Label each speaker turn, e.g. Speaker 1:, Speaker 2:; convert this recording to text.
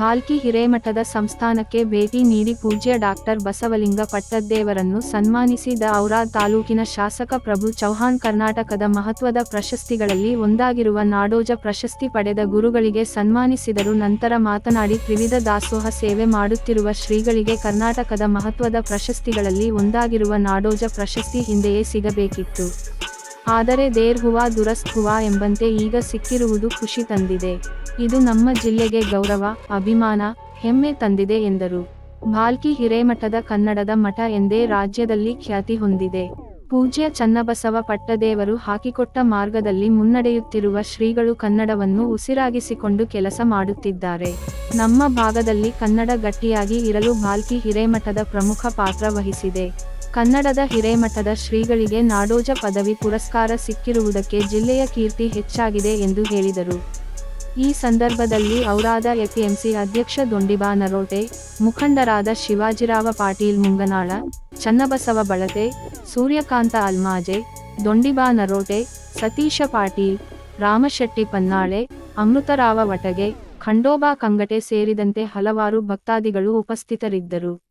Speaker 1: ಭಾಲ್ಕಿ ಹಿರೇಮಠದ ಸಂಸ್ಥಾನಕ್ಕೆ ಭೇಟಿ ನೀಡಿ ಪೂಜ್ಯ ಡಾಕ್ಟರ್ ಬಸವಲಿಂಗ ಪಟ್ಟದ್ದೇವರನ್ನು ಸನ್ಮಾನಿಸಿದ ಔರಾದ್ ತಾಲೂಕಿನ ಶಾಸಕ ಪ್ರಭು ಚೌಹಾಣ್ ಕರ್ನಾಟಕದ ಮಹತ್ವದ ಪ್ರಶಸ್ತಿಗಳಲ್ಲಿ ಒಂದಾಗಿರುವ ನಾಡೋಜ ಪ್ರಶಸ್ತಿ ಪಡೆದ ಗುರುಗಳಿಗೆ ಸನ್ಮಾನಿಸಿದರು. ನಂತರ ಮಾತನಾಡಿ, ತ್ರಿವಿಧ ದಾಸೋಹ ಸೇವೆ ಮಾಡುತ್ತಿರುವ ಶ್ರೀಗಳಿಗೆ ಕರ್ನಾಟಕದ ಮಹತ್ವದ ಪ್ರಶಸ್ತಿಗಳಲ್ಲಿ ಒಂದಾಗಿರುವ ನಾಡೋಜ ಪ್ರಶಸ್ತಿ ಹಿಂದೆಯೇ ಸಿಗಬೇಕಿತ್ತು. ಆದರೆ ದೇರ್ ಹುವಾ ದುರಸ್ತ್ ಹುವಾ ಎಂಬಂತೆ ಈಗ ಸಿಕ್ಕಿರುವುದು ಖುಷಿ ತಂದಿದೆ. ಇದು ನಮ್ಮ ಜಿಲ್ಲೆಗೆ ಗೌರವ, ಅಭಿಮಾನ, ಹೆಮ್ಮೆ ತಂದಿದೆ ಎಂದರು. ಭಾಲ್ಕಿ ಹಿರೇಮಠದ ಕನ್ನಡದ ಮಠ ಎಂದೇ ರಾಜ್ಯದಲ್ಲಿ ಖ್ಯಾತಿ ಹೊಂದಿದೆ. ಪೂಜ್ಯ ಚನ್ನಬಸವ ಪಟ್ಟದೇವರು ಹಾಕಿಕೊಟ್ಟ ಮಾರ್ಗದಲ್ಲಿ ಮುನ್ನಡೆಯುತ್ತಿರುವ ಶ್ರೀಗಳು ಕನ್ನಡವನ್ನು ಉಸಿರಾಗಿಸಿಕೊಂಡು ಕೆಲಸ ಮಾಡುತ್ತಿದ್ದಾರೆ. ನಮ್ಮ ಭಾಗದಲ್ಲಿ ಕನ್ನಡ ಗಟ್ಟಿಯಾಗಿ ಇರಲು ಭಾಲ್ಕಿ ಹಿರೇಮಠದ ಪ್ರಮುಖ ಪಾತ್ರ ವಹಿಸಿದೆ. ಕನ್ನಡದ ಹಿರೇಮಠದ ಶ್ರೀಗಳಿಗೆ ನಾಡೋಜ ಪದವಿ ಪುರಸ್ಕಾರ ಸಿಕ್ಕಿರುವುದಕ್ಕೆ ಜಿಲ್ಲೆಯ ಕೀರ್ತಿ ಹೆಚ್ಚಾಗಿದೆ ಎಂದು ಹೇಳಿದರು. ಈ ಸಂದರ್ಭದಲ್ಲಿ ಔರಾದ ಎಪಿಎಂಸಿ ಅಧ್ಯಕ್ಷ ದೊಂಡಿಬಾ ನರೋಟೆ, ಮುಖಂಡರಾದ ಶಿವಾಜಿರಾವ ಪಾಟೀಲ್ ಮುಂಗನಾಳ, ಚನ್ನಬಸವ ಬಳತೆ, ಸೂರ್ಯಕಾಂತ ಅಲ್ಮಾಜೆ, ದೊಂಡಿಬಾ ನರೋಟೆ, ಸತೀಶ ಪಾಟೀಲ್, ರಾಮಶೆಟ್ಟಿ ಪನ್ನಾಳೆ, ಅಮೃತರಾವ ವಟಗೆ, ಖಂಡೋಬಾ ಕಂಗಟೆ ಸೇರಿದಂತೆ ಹಲವಾರು ಭಕ್ತಾದಿಗಳು ಉಪಸ್ಥಿತರಿದ್ದರು.